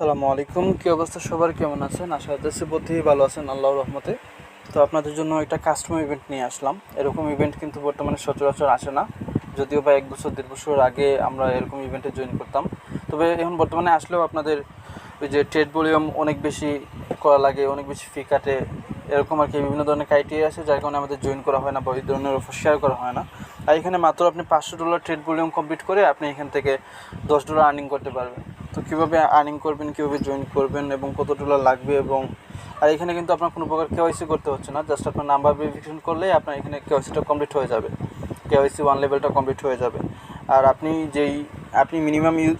আসসালামু আলাইকুম। কি অবস্থা সবার? কেমন আছেন? আশা করতেছি বুদ্ধি ভালো আছেন আল্লাহ রহমতে। তো আপনাদের জন্য একটা কাস্টমার ইভেন্ট নিয়ে আসলাম। এরকম ইভেন্ট কিন্তু বর্তমানে সচরাচর আসে না। যদিও বা এক বছর, দেড় বছর আগে আমরা এরকম ইভেন্টে জয়েন করতাম। তবে এখন বর্তমানে আসলেও আপনাদের ওই যে ট্রেড ভলিউম অনেক বেশি করা লাগে, অনেক বেশি ফি কাটে। এরকম আর কি বিভিন্ন ধরনের ক্রাইটেরিয়া আছে, যার কারণে আমাদের জয়েন করা হয় না বা ওই ধরনের অফার শেয়ার করা হয় না। আর এখানে মাত্র আপনি পাঁচশো ডলার ট্রেড ভলিউম কমপ্লিট করে আপনি এখান থেকে দশ ডলার আর্নিং করতে পারবেন। তো কীভাবে আর্নিং করবেন, কীভাবে জয়েন করবেন এবং কত ডলার লাগবে এবং আর এখানে কিন্তু আপনার কোনো প্রকার কেওয়াইসি করতে হচ্ছে না জাস্ট আপনার নাম্বার ভেরিফিকেশন করলেই আপনার এখানে কেওয়াইসিটা কমপ্লিট হয়ে যাবে। কেওয়াইসি ওয়ান লেভেলটা কমপ্লিট হয়ে যাবে। আর আপনি যেই, আপনি মিনিমাম ইউজ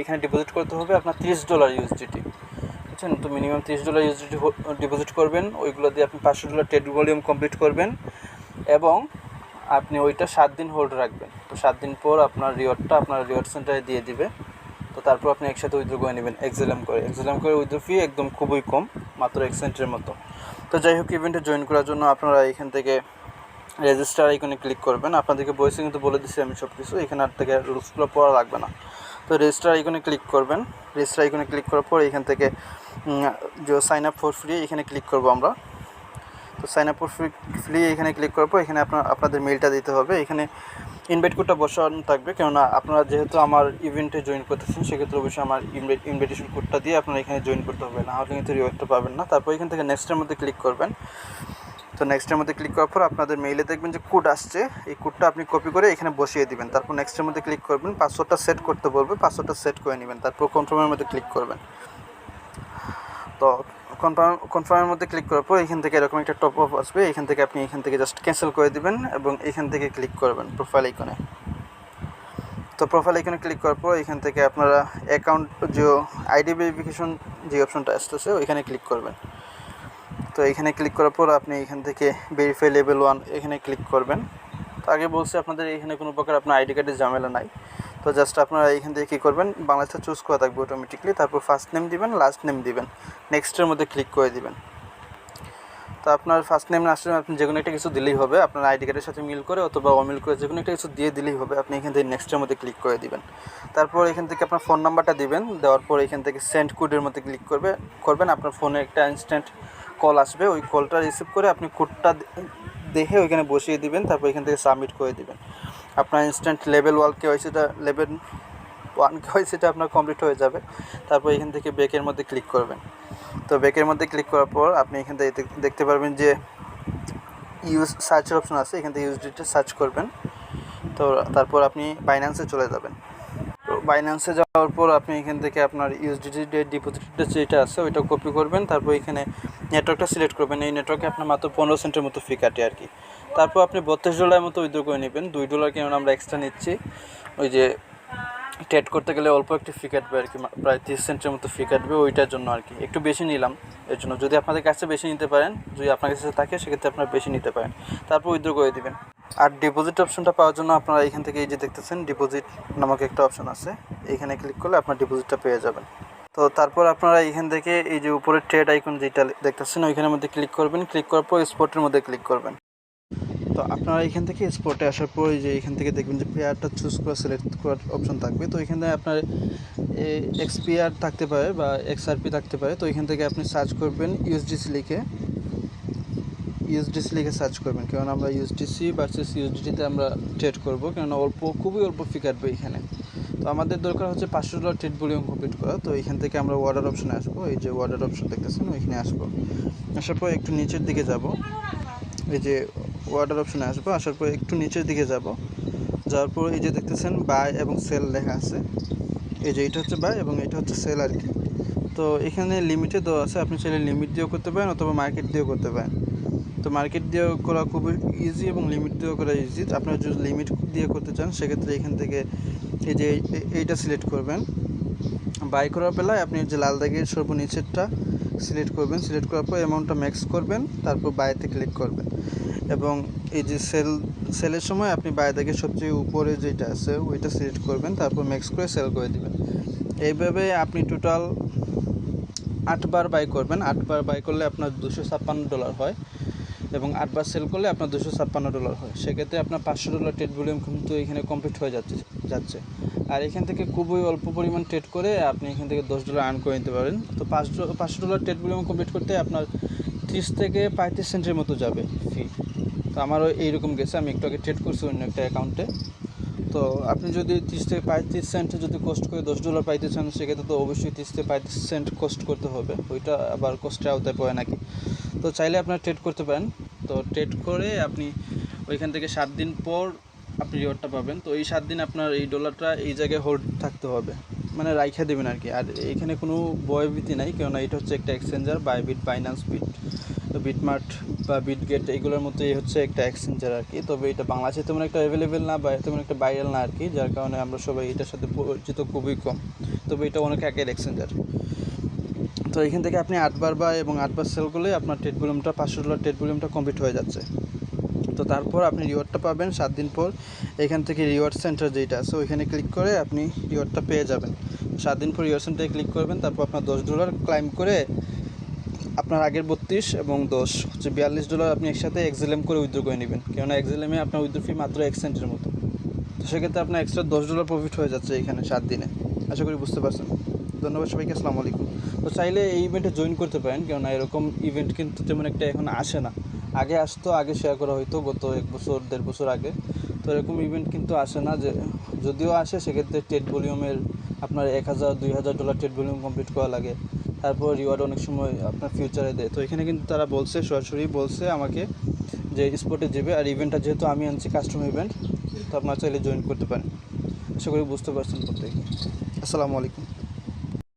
এখানে ডিপোজিট করতে হবে আপনার তিরিশ ডলার ইউএসডিটি বুঝছেন তো মিনিমাম তিরিশ ডলার ইউএসডিটি ডিপোজিট করবেন, ওইগুলো দিয়ে আপনি পাঁচশো ডলার ট্রেড ভলিউম কমপ্লিট করবেন এবং আপনি ওইটা সাত দিন হোল্ড রাখবেন। তো সাত দিন পর আপনার রিওয়ার্ডটা আপনার রিওয়ার্ড সেন্টারে দিয়ে দিবে। তো তারপর আপনি একসাথে উইথড্র করে নেবেন এক্সেলাম করে। এক্সেলাম করে উইথড্র ফি একদম খুবই কম, মাত্র এক সেন্টের মতো। তো যাই হোক ইভেন্টে জয়েন করার জন্য আপনারা এখান থেকে রেজিস্টার আইকনে ক্লিক করবেন। আপনাদেরকে বয়সে কিন্তু বলে দিচ্ছি আমি সব কিছু এখানে আর থেকে রুলসগুলো পড়া লাগবে না। তো রেজিস্টার আইকনে ক্লিক করবেন। রেজিস্টার আইকনে ক্লিক করার পর এখান থেকে যে সাইন আপ ফর ফ্রি এখানে ক্লিক করব আমরা। তো sign up for free free এখানে ক্লিক করার পর এখানে আপনার আপনাদের মেলটা দিতে হবে। এখানে ইনভাইট কোডটা বসানো থাকবে, কেননা আপনারা যেহেতু আমার ইভেন্টে জয়েন করতেছেন, সেক্ষেত্রে অবশ্যই আমার ইনভাইটেশন কোডটা দিয়ে আপনারা এখানে জয়েন করতে হবে। না হলে কিন্তু রিওয়ার্ডটা পাবেন না। তারপর এখান থেকে নেক্সটের মধ্যে ক্লিক করবেন। তো নেক্সটের মধ্যে ক্লিক করার পর আপনাদের মেইলে দেখবেন যে কোড আসছে। এই কোডটা আপনি কপি করে এখানে বসিয়ে দিবেন। তারপর নেক্সটের মধ্যে ক্লিক করবেন। পাসওয়ার্ডটা সেট করতে বলবে। পাসওয়ার্ডটা সেট করে নেবেন। তারপর কনফার্মের মধ্যে ক্লিক করবেন। তো কনফার্ম কনফার্মের মধ্যে ক্লিক করার পর এখান থেকে এরকম একটা টপ আপ আসবে। এখান থেকে আপনি এখান থেকে জাস্ট ক্যান্সেল করে দিবেন এবং এখান থেকে ক্লিক করবেন প্রোফাইল আইকনে তো প্রোফাইল আইকনে ক্লিক করার পর এখান থেকে আপনারা অ্যাকাউন্ট যে আইডি ভেরিফিকেশন যে অপশনটা আসতেছে, ওইখানে ক্লিক করবেন। তো এখানে ক্লিক করার পর আপনি এখান থেকে ভেরিফাই লেভেল ওয়ান এখানে ক্লিক করবেন। তো আগে বলছি আপনাদের এখানে কোনো প্রকার আপনার আইডি কার্ডের ঝামেলা নাই। তো জাস্ট আপনারা এখান থেকে কী করবেন, বাংলাদেশটা চুজ করা থাকবে অটোমেটিকলি তারপর ফার্স্ট নেম দিবেন লাস্ট নেম দিবেন নেক্সটের মধ্যে ক্লিক করে দিবেন। তো আপনার ফার্স্ট নেম লাস্ট নেম আপনি যে কোনো একটা কিছু দিলেই হবে, আপনার আইডি কার্ডের সাথে মিল করে অথবা অমিল করে যে কোনো একটা কিছু দিয়ে দিলেই হবে, আপনি এখান থেকে নেক্সটের মধ্যে ক্লিক করে দিবেন। তারপর এখান থেকে আপনার ফোন নাম্বারটা দিবেন, দেওয়ার পর এখান থেকে সেন্ড কোডের মধ্যে ক্লিক করবে, করবেন, আপনার ফোনে একটা ইনস্ট্যান্ট কল আসবে, ওই কলটা রিসিভ করে আপনি কোডটা দেখে ওইখানে বসিয়ে দিবেন, তারপর এখান থেকে সাবমিট করে দিবেন। আপনার ইনস্ট্যান্ট লেভেল ওয়াল কেওয়াইসিটা লেভেল ওয়ান কেওয়াইসিটা আপনার কমপ্লিট হয়ে যাবে। তারপর এখান থেকে বেকের মধ্যে ক্লিক করবেন। তো বেকের মধ্যে ক্লিক করার পর আপনি এখান থেকে দেখতে পারবেন যে ইউজ সার্চের অপশন আছে, এখান থেকে ইউজ ইউজডিটা সার্চ করবেন। তো তারপর আপনি বাইন্যান্সে চলে যাবেন। তো বাইন্যান্সে যাওয়ার পর আপনি এখান থেকে আপনার ইউএসডিটি ডিপোজিটটা যেটা আছে, ওইটা কপি করবেন। তারপর এখানে নেটওয়ার্কটা সিলেক্ট করবেন। এই নেটওয়ার্কে আপনার মাত্র পনেরো সেন্টের মতো ফি কাটে আর কি। তারপর আপনি বত্রিশ ডলারের মতো উইথড্র করে নেবেন। দুই ডলার কেন আমরা এক্সট্রা নিচ্ছি। ওই যে ট্রেড করতে গেলে অল্প একটু ফি কাটবে আর কি প্রায় তিরিশ সেন্টের মতো ফি কাটবে ওইটার জন্য আর কি। একটু বেশি নিলাম, এর জন্য। যদি আপনাদের কাছে বেশি নিতে পারেন, যদি আপনার কাছে থাকে, সেক্ষেত্রে আপনারা বেশি নিতে পারেন। তারপর উইথড্র করে দিবেন। আর ডিপোজিট অপশনটা পাওয়ার জন্য আপনারা এখান থেকে এই যে দেখতেছেন ডিপোজিট নামক একটা অপশন আছে। এখানে ক্লিক করলে আপনার ডিপোজিটটা পেয়ে যাবেন। তো তারপর আপনারা এখান থেকে এই যে উপরে ট্রেড আইকন যেটা দেখতেছেন, ওইখানের মধ্যে ক্লিক করবেন। ক্লিক করার পর স্পটের মধ্যে ক্লিক করবেন। তো আপনারা এখান থেকে স্পটে আসার পর যে এখান থেকে দেখবেন যে পেয়ারটা চুজ করা সিলেক্ট করার অপশন থাকবে। তো এখানে আপনার এক্সপিআর থাকতে পারে বা এক্সআরপি থাকতে পারে। তো এখান থেকে আপনি সার্চ করবেন ইউএসডিসি লিখে। ইউএসডিসি লিখে সার্চ করবেন। কারণ আমরা ইউএসডিসি ভার্সেস ইউএসডিটিতে আমরা ট্রেড করব। কারণ অল্প, খুবই অল্প ফি কাটবে এখানে। তো আমাদের দরকার হচ্ছে পাঁচশো ডলার ট্রেড ভলিউম কমপ্লিট করা। তো এখান থেকে আমরা ওয়ার্ডার অপশনে আসব। এই যে ওয়ার্ডার অপশন দেখতেছেন, ওইখানে আসব। আসার পর একটু নিচের দিকে যাব। এই যে ওয়ার্ডার অপশনে আসব। আসার পর একটু নিচের দিকে যাব। যাওয়ার পর এই যে দেখতেছেন, বাই এবং সেল লেখা আছে। এই যে এটা হচ্ছে বাই এবং এটা হচ্ছে সেল আর কি। তো এখানে লিমিটে দেওয়া আছে, আপনি চাইলে লিমিট দিয়েও করতে পারেন অথবা মার্কেট দিয়েও করতে পারেন। তো মার্কেট দিয়েও করা খুবই ইজি এবং লিমিট দিয়েও করা ইজি আপনারা যদি লিমিট দিয়ে করতে চান, সেক্ষেত্রে এখান থেকে এই যে এই- এইটা সিলেক্ট করবেন। বাই করার বেলায় আপনি যে লাল দাগের সর্বনিচেরটা সিলেক্ট করবেন। সিলেক্ট করার পর অ্যামাউন্টটা ম্যাক্স করবেন, তারপর বাইতে ক্লিক করবেন। এবং এই যে সেল, সেলের সময় আপনি বাইরে থেকে সবচেয়ে উপরে যেটা আছে, ওইটা সিলেক্ট করবেন, তারপর ম্যাক্স করে সেল করে দিবেন। এইভাবে আপনি টোটাল আটবার বাই করবেন। আটবার বাই করলে আপনার দুশো ছাপ্পান্ন ডলার হয় এবং আটবার সেল করলে আপনার দুশো ছাপ্পান্ন ডলার হয়। সেক্ষেত্রে আপনার পাঁচশো ডলার ট্রেড ভলিউম কিন্তু এখানে কমপ্লিট হয়ে যাচ্ছে যাচ্ছে। আর এখান থেকে খুবই অল্প পরিমাণ ট্রেড করে আপনি এখান থেকে দশ ডলার আর্ন করে নিতে পারেন। তো পাঁচ পাঁচশো ডলার ট্রেড ভলিউম কমপ্লিট করতে আপনার ত্রিশ থেকে পঁয়ত্রিশ সেন্টের মতো যাবে ফি তো আমারও এইরকম গেছে, আমি একটু আগে ট্রেড করছি অন্য একটা অ্যাকাউন্টে তো আপনি যদি তিরিশ থেকে পঁয়ত্রিশ সেন্ট যদি কষ্ট করে দশ ডলার পাইতে চান, সেক্ষেত্রে তো অবশ্যই তিরিশ থেকে পঁয়ত্রিশ সেন্ট কষ্ট করতে হবে। ওইটা আবার কষ্টের আওতায় পড়ে নাকি? তো চাইলে আপনারা ট্রেড করতে পারেন। তো ট্রেড করে আপনি ওইখান থেকে সাত দিন পর আপনি রিওয়ার্ডটা পাবেন। তো এই সাত দিন আপনার এই ডলারটা এই জায়গায় হোল্ড থাকতে হবে। মানে রাইখা দেবেন আর কি আর এইখানে কোনো ভয়ভীতি নাই, কেননা এটা হচ্ছে একটা এক্সচেঞ্জার বাইবিট বাইন্যান্স বিট তো বিটমার্ট বা বিটগেট এইগুলোর এই হচ্ছে একটা এক্সচেঞ্জার আর কি তবে এটা বাংলাদেশে তেমন একটা অ্যাভেলেবেল না বা তেমন একটা ভাইরাল না আর কি যার কারণে আমরা সবাই এটার সাথে পরিচিত খুবই কম। তবে এটা অনেক একের এক্সচেঞ্জার তো এখান থেকে আপনি আটবার বা এবং আটবার সেল করলে আপনার ট্রেড ভলিউমটা পাঁচশো ডলার ট্রেড ভলিউমটা কমপ্লিট হয়ে যাচ্ছে। তো তারপর আপনি রিওয়ার্ডটা পাবেন সাত দিন পর। এখান থেকে রিওয়ার্ড সেন্টার যেটা আছে, ওইখানে ক্লিক করে আপনি রিওয়ার্ডটা পেয়ে যাবেন। সাত দিন পর রিওয়ার্ড সেন্টারে ক্লিক করবেন, তারপর আপনার দশ ডলার ক্লাইম করে আপনার আগের বত্রিশ এবং দশ। হচ্ছে বিয়াল্লিশ ডলার আপনি একসাথে এক্সেলেম করে উইথড্র করে নেবেন। কেননা এক্সেলেমে আপনার উইথড্র ফি মাত্র এক সেন্টের মতো। তো সেক্ষেত্রে আপনার এক্সট্রা দশ ডলার প্রফিট হয়ে যাচ্ছে এখানে সাত দিনে। আশা করি বুঝতে পারছেন। ধন্যবাদ সবাইকে, আসসালামু আলাইকুম। তো চাইলে এই ইভেন্টে জয়েন করতে পারেন, কেননা এরকম ইভেন্ট কিন্তু তেমন একটা এখন আসে না। আগে আসতো, আগে শেয়ার করা হতো গত এক বছর, দেড় বছর আগে। তো এরকম ইভেন্ট কিন্তু আসে না যে, যদিও আসে, সেক্ষেত্রে টেট ভলিউমের আপনার এক হাজার, দুই হাজার ডলার টেট ভলিউম কমপ্লিট করা লাগে। তারপর রিওয়ার্ড অনেক সময় আপনার ফিউচারে দেয়। তো এখানে কিন্তু তারা বলছে, সরাসরি বলছে আমাকে যে স্পটে যাবে আর ইভেন্টটা যেহেতু আমি আনছি কাস্টম ইভেন্ট তো আপনারা চাইলে জয়েন করতে পারেন। আশা করি বুঝতে পারছেন প্রত্যেকে। আসসালামু আলাইকুম।